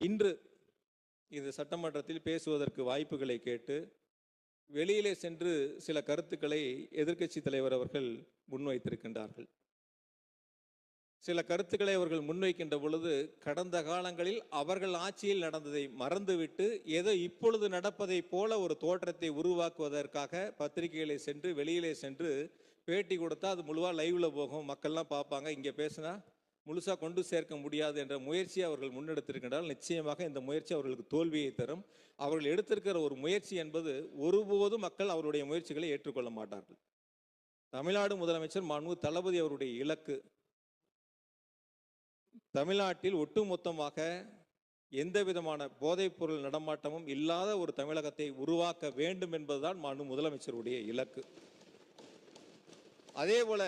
இன்று இந்த சட்டமன்றத்தில் பேசுவதற்கு வாய்ப்புகளை கேட்டு வெளியிலே சென்று சில கருத்துக்களை எதிர்க்கட்சி தலைவர் அவர்கள் முன்வைத்திருக்கின்றார்கள். சில கருத்துக்களை அவர்கள் முன்வைக்கின்ற பொழுது கடந்த காலங்களில் அவர்கள் ஆட்சியில் நடந்ததை மறந்துவிட்டு ஏதோ இப்பொழுது நடப்பதைப் போல ஒரு தோற்றத்தை உருவாக்குவதற்காக பத்திரிகைகளை சென்று வெளியிலே சென்று பேட்டி கொடுத்தா அது முழுவா லைவில் போகும். மக்கள்லாம் பார்ப்பாங்க இங்கே பேசினா முழுசாக கொண்டு சேர்க்க முடியாது என்ற முயற்சியை அவர்கள் முன்னெடுத்திருக்கின்றால் நிச்சயமாக இந்த முயற்சி அவர்களுக்கு தோல்வியை தரும். அவர்கள் எடுத்திருக்கிற ஒரு முயற்சி என்பது ஒருபோதும் மக்கள் அவருடைய முயற்சிகளை ஏற்றுக்கொள்ள மாட்டார்கள். தமிழ்நாடு முதலமைச்சர் மாண்பு தளபதி அவருடைய இலக்கு. தமிழ்நாட்டில் ஒட்டுமொத்தமாக எந்த விதமான போதைப்பொருள் நடமாட்டமும் இல்லாத ஒரு தமிழகத்தை உருவாக்க வேண்டும் என்பதுதான் மாண்பு முதலமைச்சருடைய இலக்கு. அதே போல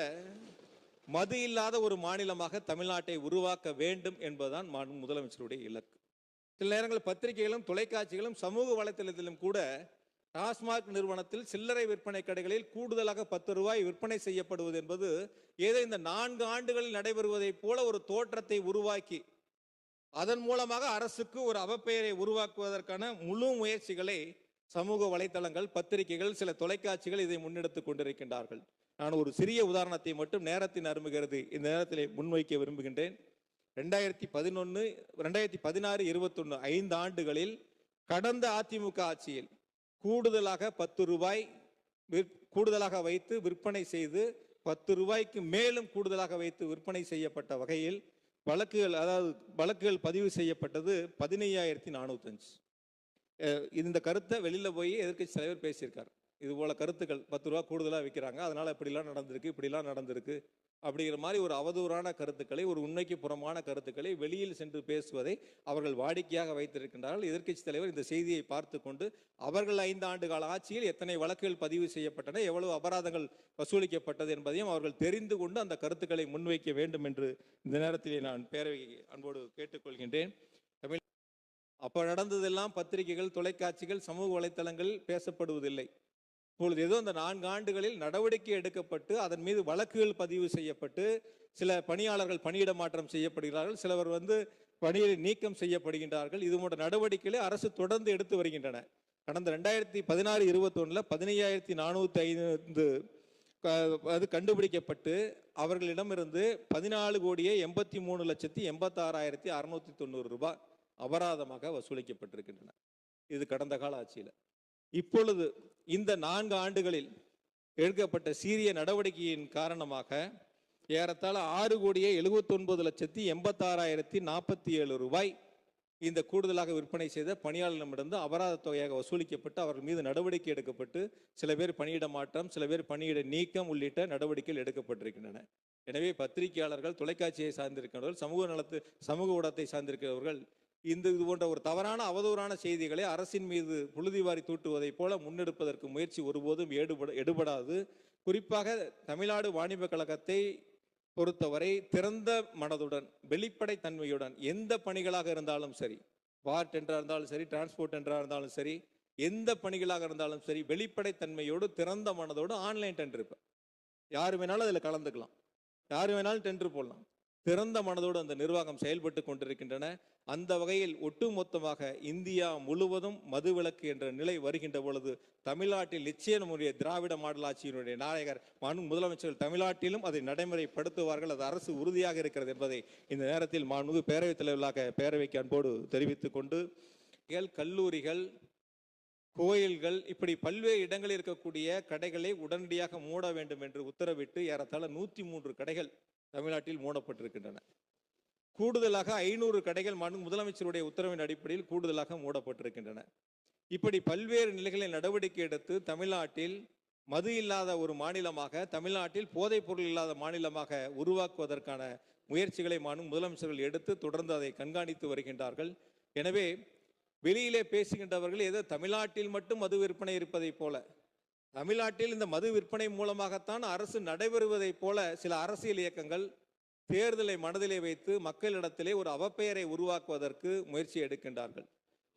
மது இல்லாத ஒரு மாநிலமாக தமிழ்நாட்டை உருவாக்க வேண்டும் என்பதுதான் முதலமைச்சருடைய இலக்கு. சில நேரங்களில் பத்திரிகைகளும் தொலைக்காட்சிகளும் சமூக வலைத்தளத்திலும் கூட டாஸ்மாக் நிறுவனத்தில் சில்லறை விற்பனை கடைகளில் கூடுதலாக பத்து ரூபாய் விற்பனை செய்யப்படுவது என்பது ஏதோ இந்த நான்கு ஆண்டுகளில் நடைபெறுவதைப் போல ஒரு தோற்றத்தை உருவாக்கி அதன் மூலமாக அரசுக்கு ஒரு அவப்பெயரை உருவாக்குவதற்கான முழு முயற்சிகளை சமூக வலைத்தளங்கள் பத்திரிகைகள் சில தொலைக்காட்சிகள் இதை முன்னெடுத்துக் கொண்டிருக்கின்றார்கள். நான் ஒரு சிறிய உதாரணத்தை மட்டும் நேரத்தின் அரும்புகிறது. இந்த நேரத்தில் முன்வைக்க விரும்புகின்றேன். ரெண்டாயிரத்தி பதினொன்று ரெண்டாயிரத்தி பதினாறு இருபத்தொன்று ஐந்து ஆண்டுகளில் கடந்த அதிமுக ஆட்சியில் கூடுதலாக பத்து ரூபாய் விற்- கூடுதலாக வைத்து விற்பனை செய்து பத்து ரூபாய்க்கு மேலும் கூடுதலாக வைத்து விற்பனை செய்யப்பட்ட வகையில் வழக்குகள் அதாவது வழக்குகள் பதிவு செய்யப்பட்டது பதினையாயிரத்தி நானூத்தஞ்சு. இந்த கருத்தை வெளியில் போய் எதிர்கட்சி தலைவர் பேசியிருக்கார். இது போல் கருத்துக்கள் பத்து ரூபா கூடுதலாக விற்கிறாங்க அதனால் இப்படிலாம் நடந்திருக்கு இப்படிலாம் நடந்திருக்கு அப்படிங்கிற மாதிரி ஒரு அவதூறான கருத்துக்களை ஒரு உண்மைக்கு புறமான கருத்துக்களை வெளியில் சென்று பேசுவதை அவர்கள் வாடிக்கையாக வைத்திருக்கின்றார்கள். எதிர்க்கட்சித் தலைவர் இந்த செய்தியை பார்த்து கொண்டு அவர்கள் ஐந்து ஆண்டு கால ஆட்சியில் எத்தனை வழக்குகள் பதிவு செய்யப்பட்டன எவ்வளவு அபராதங்கள் வசூலிக்கப்பட்டது என்பதையும் அவர்கள் தெரிந்து கொண்டு அந்த கருத்துக்களை முன்வைக்க வேண்டும் என்று இந்த நேரத்திலே நான் பேரவை அன்போடு கேட்டுக்கொள்கின்றேன். தமிழ் அப்போ நடந்ததெல்லாம் பத்திரிகைகள் தொலைக்காட்சிகள் சமூக வலைத்தளங்கள் பேசப்படுவதில்லை. இப்பொழுது ஏதோ இந்த நான்கு ஆண்டுகளில் நடவடிக்கை எடுக்கப்பட்டு அதன் மீது வழக்குகள் பதிவு செய்யப்பட்டு சில பணியாளர்கள் பணியிட மாற்றம் செய்யப்படுகிறார்கள். சிலவர் வந்து பணியை நீக்கம் செய்யப்படுகின்றார்கள். இது போன்ற நடவடிக்கைகளை அரசு தொடர்ந்து எடுத்து வருகின்றன. கடந்த ரெண்டாயிரத்தி பதினாறு இருபத்தொன்னுல பதினையாயிரத்தி நானூற்றி ஐந்து அது கண்டுபிடிக்கப்பட்டு அவர்களிடமிருந்து பதினாலு கோடியே எண்பத்தி மூணு லட்சத்தி எண்பத்தாறாயிரத்தி அறுநூத்தி தொண்ணூறு ரூபாய் அபராதமாக வசூலிக்கப்பட்டிருக்கின்றன. இது கடந்த கால ஆட்சியில் இப்பொழுது இந்த நான்கு ஆண்டுகளில் எடுக்கப்பட்ட சீரிய நடவடிக்கையின் காரணமாக ஏறத்தாழ ஆறு கோடியே எழுபத்தொன்பது லட்சத்தி எண்பத்தாறாயிரத்தி நாற்பத்தி ஏழு ரூபாய் இந்த கூடுதலாக விற்பனை செய்த பணியாளர்களிடமிருந்து அபராத தொகையாக வசூலிக்கப்பட்டு அவர்கள் மீது நடவடிக்கை எடுக்கப்பட்டு சில பேர் பணியிட மாற்றம் சில பேர் பணியிட நீக்கம் உள்ளிட்ட நடவடிக்கைகள் எடுக்கப்பட்டிருக்கின்றன. எனவே பத்திரிகையாளர்கள் தொலைக்காட்சியை சார்ந்திருக்கிறவர்கள் சமூக நலத்து சமூக ஊடகத்தை சார்ந்திருக்கிறவர்கள் இந்த இது போன்ற ஒரு தவறான அவதூறான செய்திகளை அரசின் மீது புழுதி வாரி தூட்டுவதைப் போல முன்னெடுப்பதற்கு முயற்சி ஒருபோதும் எடுபட எடுபடாது. குறிப்பாக தமிழ்நாடு வாணிப கழகத்தை பொறுத்தவரை திறந்த மனதுடன் வெளிப்படை தன்மையுடன் எந்த பணிகளாக இருந்தாலும் சரி வார்ட் டெண்டராக இருந்தாலும் சரி டிரான்ஸ்போர்ட் என்றாக இருந்தாலும் சரி எந்த பணிகளாக இருந்தாலும் சரி வெளிப்படை தன்மையோடு திறந்த மனதோடு ஆன்லைன் டெண்டர் இப்போ யார் வேணாலும் அதில் கலந்துக்கலாம். யார் வேணாலும் டெண்டர் போடலாம். திறந்த மனதோடு அந்த நிர்வாகம் செயல்பட்டு கொண்டிருக்கின்றன. அந்த வகையில் ஒட்டுமொத்தமாக இந்தியா முழுவதும் மதுவிலக்கு என்ற நிலை வருகின்ற பொழுது தமிழ்நாட்டில் நிச்சயம் திராவிட மாடல் ஆட்சியினுடைய நாயகர் மாண்பு முதலமைச்சர்கள் தமிழ்நாட்டிலும் அதை நடைமுறைப்படுத்துவார்கள். அது அரசு உறுதியாக இருக்கிறது என்பதை இந்த நேரத்தில் மாண்புமிகு பேரவைத் தலைவர்களாக பேரவைக்கு அன்போடு தெரிவித்துக் கொண்டு கல்லூரிகள் கோயில்கள் இப்படி பல்வேறு இடங்களில் இருக்கக்கூடிய கடைகளை உடனடியாக மூட வேண்டும் என்று உத்தரவிட்டு ஏறத்தாழ நூற்றி மூன்று கடைகள் தமிழ்நாட்டில் மூடப்பட்டிருக்கின்றன. கூடுதலாக ஐநூறு கடைகள் மனு முதலமைச்சருடைய உத்தரவின் அடிப்படையில் கூடுதலாக மூடப்பட்டிருக்கின்றன. இப்படி பல்வேறு நிலைகளில் நடவடிக்கை எடுத்து தமிழ்நாட்டில் மது இல்லாத ஒரு மாநிலமாக தமிழ்நாட்டில் போதைப் பொருள் இல்லாத மாநிலமாக உருவாக்குவதற்கான முயற்சிகளை மானும் முதலமைச்சர்கள் எடுத்து தொடர்ந்து அதை கண்காணித்து வருகின்றார்கள். எனவே வெளியிலே பேசுகின்றவர்கள் ஏதோ தமிழ்நாட்டில் மட்டும் மது விற்பனை இருப்பதைப் போல தமிழ்நாட்டில் இந்த மது விற்பனை மூலமாகத்தான் அரசு நடைபெறுவதைப் போல சில அரசியல் இயக்கங்கள் தேர்தலை மனதிலே வைத்து மக்களிடத்திலே ஒரு அவப்பெயரை உருவாக்குவதற்கு முயற்சி எடுக்கின்றார்கள்.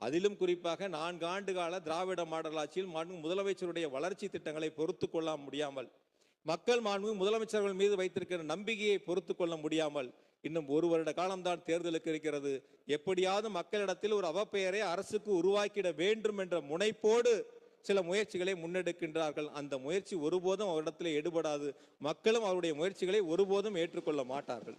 அதிலும் குறிப்பாக நான்கு ஆண்டு கால திராவிட மாடல் ஆட்சியில் மாண்பு முதலமைச்சருடைய வளர்ச்சி திட்டங்களை பொறுத்து கொள்ள முடியாமல் மக்கள் மாண்பு முதலமைச்சர்கள் மீது வைத்திருக்கிற நம்பிக்கையை பொறுத்து கொள்ள முடியாமல் இன்னும் ஒரு வருட காலம்தான் தேர்தலுக்கு இருக்கிறது. எப்படியாவது மக்களிடத்தில் ஒரு அவப்பெயரை அரசுக்கு உருவாக்கிட வேண்டும் என்ற முனைப்போடு சில முயற்சிகளை முன்னெடுக்கின்றார்கள். அந்த முயற்சி ஒருபோதும் அவரிடத்தில் எடுபடாது. மக்களும் அவருடைய முயற்சிகளை ஒருபோதும் ஏற்றுக்கொள்ள மாட்டார்கள்.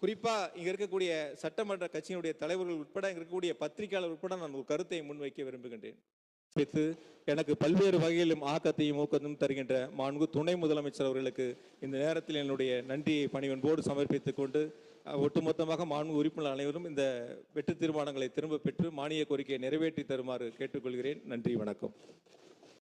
குறிப்பாக இங்கே இருக்கக்கூடிய சட்டமன்ற கட்சியினுடைய தலைவர்கள் உட்பட இங்கே இருக்கக்கூடிய பத்திரிகையாளர் உட்பட நான் ஒரு கருத்தை முன்வைக்க விரும்புகின்றேன். வைத்து எனக்கு பல்வேறு வகையிலும் ஆக்கத்தையும் ஊக்கத்தையும் தருகின்ற மாண்பு துணை முதலமைச்சர் அவர்களுக்கு இந்த நேரத்தில் என்னுடைய நன்றியை பணிவன்போடு சமர்ப்பித்துக் கொண்டு ஒட்டுமொத்தமாக மாண்பு உறுப்பினர் அனைவரும் இந்த வெற்றி தீர்மானங்களை திரும்ப பெற்று மானிய கோரிக்கையை நிறைவேற்றி தருமாறு கேட்டுக்கொள்கிறேன். நன்றி வணக்கம்.